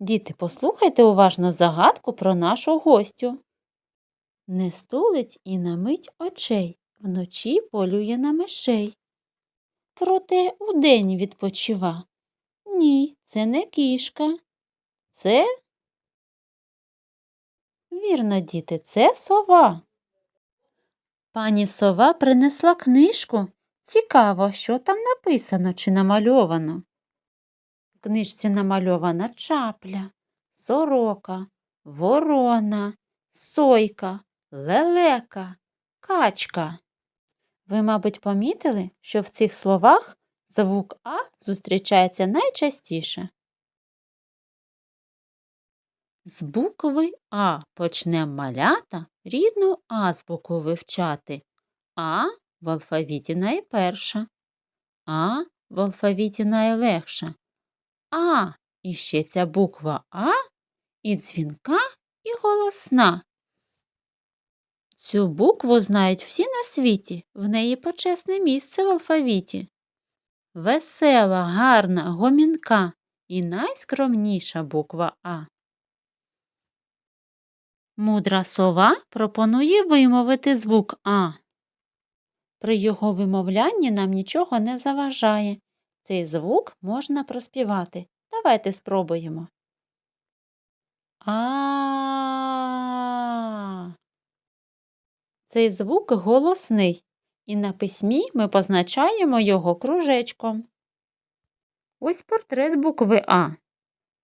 Діти, послухайте уважно загадку про нашу гостю. Не стулить і на мить очей, вночі полює на мишей. Проте удень відпочива. Ні, це не кішка. Це. Вірно, діти, це сова. Пані сова принесла книжку. Цікаво, що там написано чи намальовано. Книжці намальована чапля, сорока, ворона, сойка, лелека, качка. Ви, мабуть, помітили, що в цих словах звук А зустрічається найчастіше. З букви А почнемо малята рідну азбуку вивчати. А в алфавіті найперша, А в алфавіті найлегша. А і ще ця буква А і дзвінка, і голосна. Цю букву знають всі на світі, в неї почесне місце в алфавіті. Весела, гарна, гомінка і найскромніша буква А. Мудра сова пропонує вимовити звук А. При його вимовлянні нам нічого не заважає. Цей звук можна проспівати. Давайте спробуємо. А. Цей звук голосний, і на письмі ми позначаємо його кружечком. Ось портрет букви А.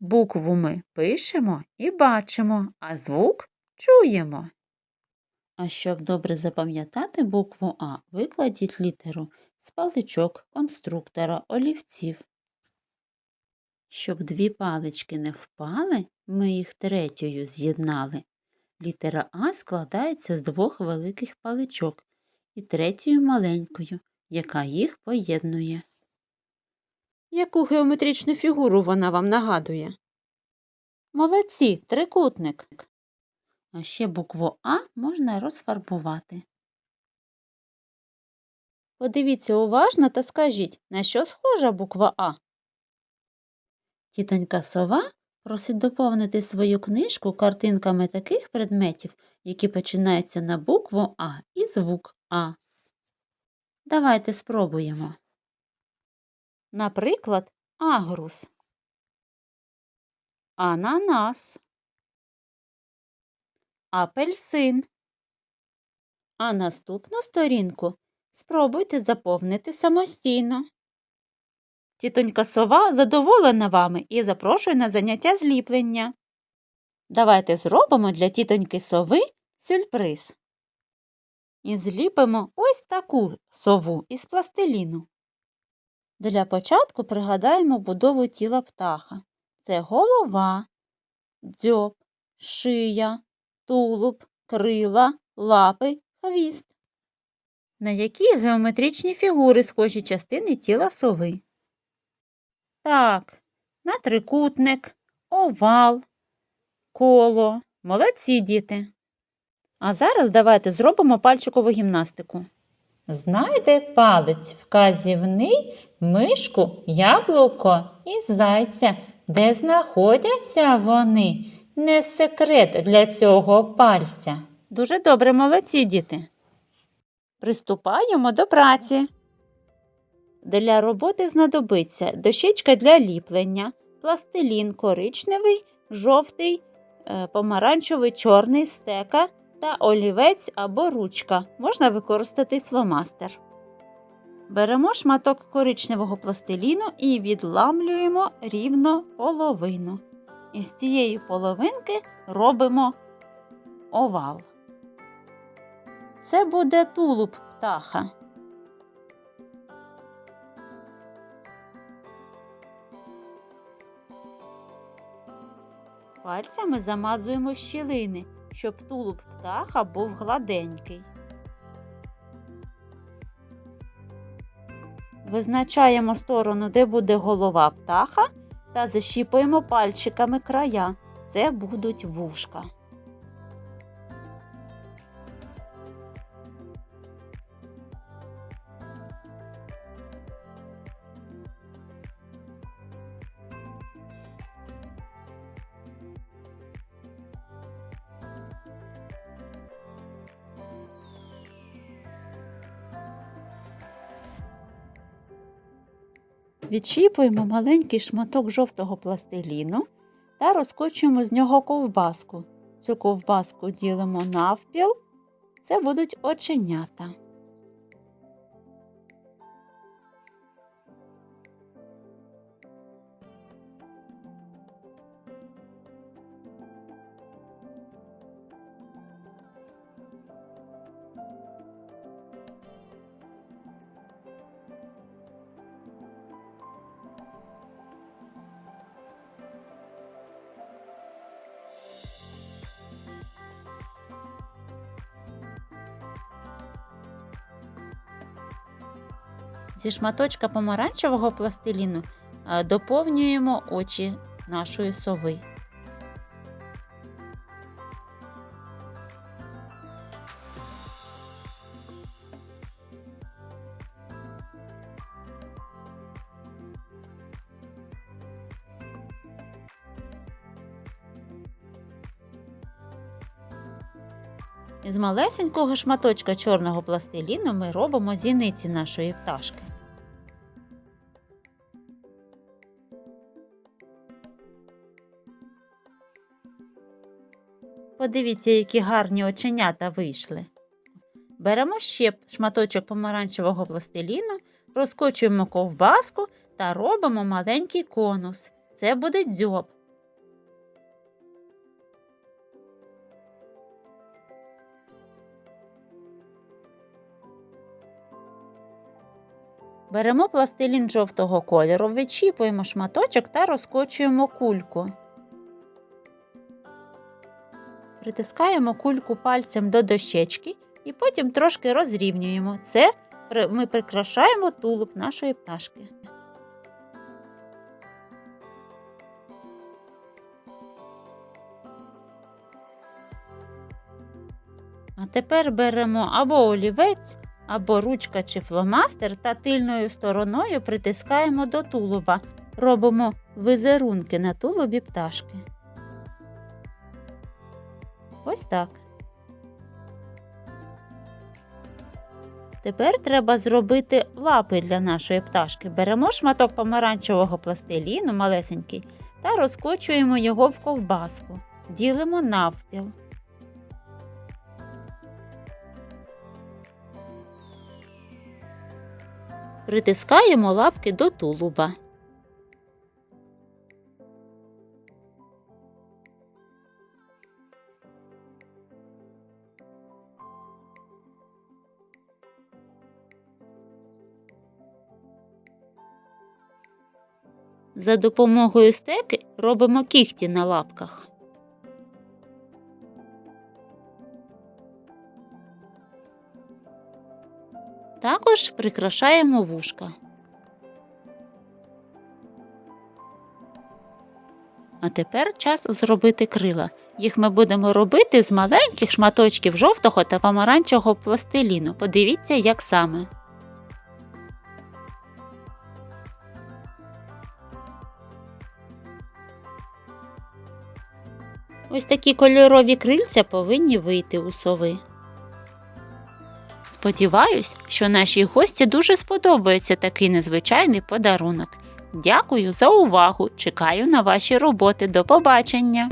Букву ми пишемо і бачимо, а звук чуємо. А щоб добре запам'ятати букву А, викладіть літеру з паличок конструктора олівців. Щоб дві палички не впали, ми їх третьою з'єднали. Літера А складається з двох великих паличок і третьою маленькою, яка їх поєднує. Яку геометричну фігуру вона вам нагадує? Молодці, трикутник. А ще букву А можна розфарбувати. Подивіться уважно та скажіть, на що схожа буква А? Тітонька сова просить доповнити свою книжку картинками таких предметів, які починаються на букву А і звук А. Давайте спробуємо. Наприклад, агрус, ананас, апельсин. А наступну сторінку спробуйте заповнити самостійно. Тітонька сова задоволена вами і запрошує на заняття зліплення. Давайте зробимо для тітоньки сови сюрприз. І зліпимо ось таку сову із пластиліну. Для початку пригадаємо будову тіла птаха. Це голова, дзьоб, шия, тулуб, крила, лапи, хвіст. На які геометричні фігури схожі частини тіла сови? Так, на трикутник, овал, коло. Молодці діти. А зараз давайте зробимо пальчикову гімнастику. Знайде палець вказівний, мишку, яблуко і зайця, де знаходяться вони. Не секрет для цього пальця. Дуже добре, молодці діти. Приступаємо до праці. Для роботи знадобиться дощечка для ліплення, пластилін коричневий, жовтий, е, помаранчевий, чорний стека та олівець або ручка. Можна використати фломастер. Беремо шматок коричневого пластиліну і відламлюємо рівно половину. І з цієї половинки робимо овал. Це буде тулуб птаха. Пальцями замазуємо щілини, щоб тулуб птаха був гладенький. Визначаємо сторону, де буде голова птаха, та защіпуємо пальчиками края. Це будуть вушка. Відчіпуємо маленький шматок жовтого пластиліну та розкочуємо з нього ковбаску. Цю ковбаску ділимо навпіл. Це будуть оченята. Зі шматочка помаранчевого пластиліну е, доповнюємо очі нашої сови. Із малесенького шматочка чорного пластиліну ми робимо зіниці нашої пташки. Подивіться, які гарні оченята вийшли. Беремо ще шматочок помаранчевого пластиліну, розкочуємо ковбаску та робимо маленький конус. Це буде дзьоб. Беремо пластилін жовтого кольору, відчіпуємо шматочок та розкочуємо кульку. Притискаємо кульку пальцем до дощечки і потім трошки розрівнюємо. Це ми прикрашаємо тулуб нашої пташки. А тепер беремо або олівець, або ручка чи фломастер та тильною стороною притискаємо до тулуба. Робимо візерунки на тулубі пташки. Ось так. Тепер треба зробити лапи для нашої пташки. Беремо шматок помаранчевого пластиліну малесенький та розкочуємо його в ковбаску. Ділимо навпіл. Притискаємо лапки до тулуба. За допомогою стеки робимо кігті на лапках. Також прикрашаємо вушка. А тепер час зробити крила. Їх ми будемо робити з маленьких шматочків жовтого та помаранчевого пластиліну. Подивіться, як саме. Ось такі кольорові крильця повинні вийти у сови. Сподіваюсь, що нашій гості дуже сподобається такий незвичайний подарунок. Дякую за увагу! Чекаю на ваші роботи. До побачення!